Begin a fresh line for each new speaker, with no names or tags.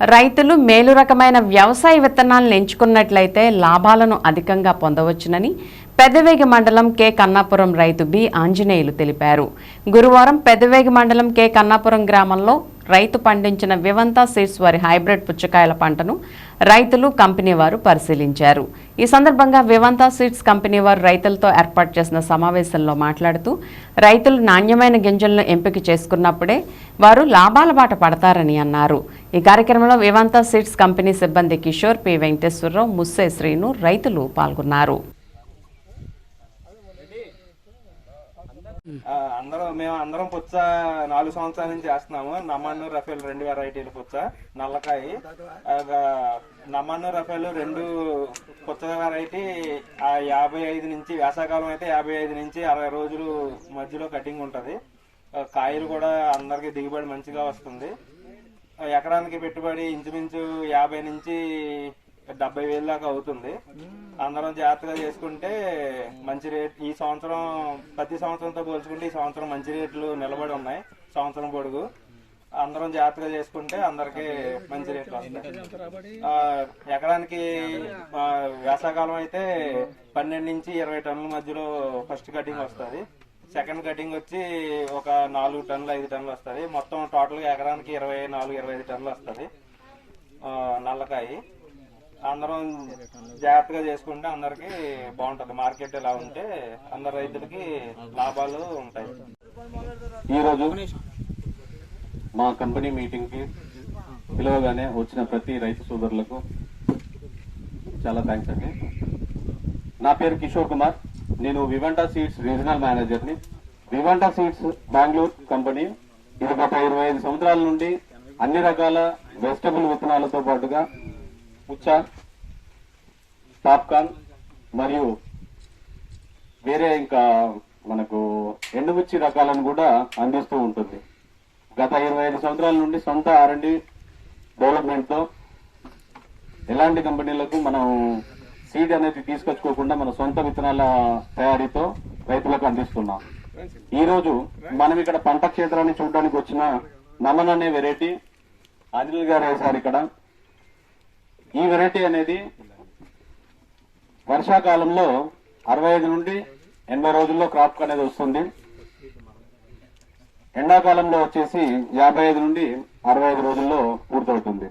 రైతులు మేలు రకమైన వ్యవసాయ విత్తనాలను ఎంచుకున్నట్లయితే లాభాలను అధికంగా పొందవచ్చునని పెద్దవేగి మండలం కె. కన్నాపురం రైతు బి. ఆంజనేయులు తెలిపారు. గురువారం పెద్దవేగి మండలం కె. కన్నాపురం గ్రామంలో రైతు పండించిన వివంతా సీడ్స్ వారి హైబ్రిడ్ పుచ్చకాయల పంటను రైతులు కంపెనీ వారు పరిశీలించారు. ఈ సందర్భంగా వివంతా సీడ్స్ కంపెనీ వారు రైతులతో ఏర్పాటు చేసిన సమావేశంలో మాట్లాడుతూ రైతులు నాణ్యమైన గింజలను ఎంపిక చేసుకున్నప్పుడే వారు లాభాల బాట పడతారని అన్నారు. ఈ కార్యక్రమంలో వివంతా సీడ్స్ కంపెనీ సిబ్బంది కిషోర్ పి. వెంకటేశ్వరరావు ముస్సే శ్రీను రైతులు పాల్గొన్నారు.
అందరం మేము అందరం పుచ్చ నాలుగు సంవత్సరాల నుంచి చేస్తున్నాము. నమ్మన్ను రఫేల్ రెండు వెరైటీలు పుచ్చ నల్లకాయ. ఆ, నమ్మన్ను రఫేల్ రెండు పుచ్చ వెరైటీ ఆ యాభై ఐదు నుంచి వేసాకాలం అయితే యాభై ఐదు నుంచి అరవై రోజులు మధ్యలో కటింగ్ ఉంటది. కాయలు కూడా అందరికి దిగుబడి మంచిగా వస్తుంది. ఎకరానికి పెట్టుబడి ఇంచుమించు యాభై నుంచి డెబ్బై వేలు దాకా అవుతుంది. అందరం జాగ్రత్తగా చేసుకుంటే మంచి రేట్ ఈ సంవత్సరం ప్రతి సంవత్సరంతో పోల్చుకుంటే ఈ సంవత్సరం మంచి రేట్లు నిలబడి ఉన్నాయి. సంవత్సరం పొడుగు. అందరం జాగ్రత్తగా చేసుకుంటే అందరికి మంచి రేట్లు వస్తాయి. ఎకరానికి వేసాకాలం అయితే పన్నెండు నుంచి ఇరవై టన్నుల మధ్యలో ఫస్ట్ కటింగ్ వస్తుంది. సెకండ్ కటింగ్ వచ్చి ఒక నాలుగు టన్నులు ఐదు టన్నులు వస్తుంది. మొత్తం టోటల్గా ఎకరానికి ఇరవై నాలుగు ఇరవై ఐదు టన్నులు వస్తుంది. నల్లకాయ. అందరం జాగ్రత్తగా చేసుకుంటే అందరికి బాగుంటది. మార్కెట్ ఎలా ఉంటే అందరు రైతులకి లాభాలు ఉంటాయి.
ఈరోజు మా కంపెనీ మీటింగ్కి పిలవగానే వచ్చిన ప్రతి రైతు సోదరులకు చాలా థ్యాంక్స్ అండి. నా పేరు కిషోర్ కుమార్. నేను వివంటా సీడ్స్ రీజనల్ మేనేజర్ని వివంటా సీడ్స్ బెంగళూరు కంపెనీ. ఇది గత ఇరవై ఐదు సంవత్సరాల నుండి అన్ని రకాల వెజిటబుల్ విత్తనాలతో పాటుగా పుచ్చ పాప్కార్న్ మరియు వేరే ఇంకా మనకు ఎండుమిర్చి రకాలను కూడా అందిస్తూ ఉంటుంది. గత ఇరవై ఐదు సంవత్సరాల నుండి సొంత ఆర్ఎండి డెవలప్మెంట్తో ఎలాంటి కంపెనీలకు మనం సీడ్ అనేది తీసుకొచ్చుకోకుండా మన సొంత విత్తనాల తయారీతో రైతులకు అందిస్తున్నాం. ఈరోజు మనం ఇక్కడ పంట క్షేత్రాన్ని చూడడానికి వచ్చిన నమన్ అనే వెరైటీ అనిల్ గారు వేశారు ఇక్కడ. ఈ వెరైటీ అనేది వర్షాకాలంలో అరవై ఐదు నుండి ఎనభై రోజుల్లో క్రాప్ అనేది వస్తుంది. ఎండాకాలంలో వచ్చేసి యాభై ఐదు నుండి అరవై ఐదు రోజుల్లో పూర్తవుతుంది.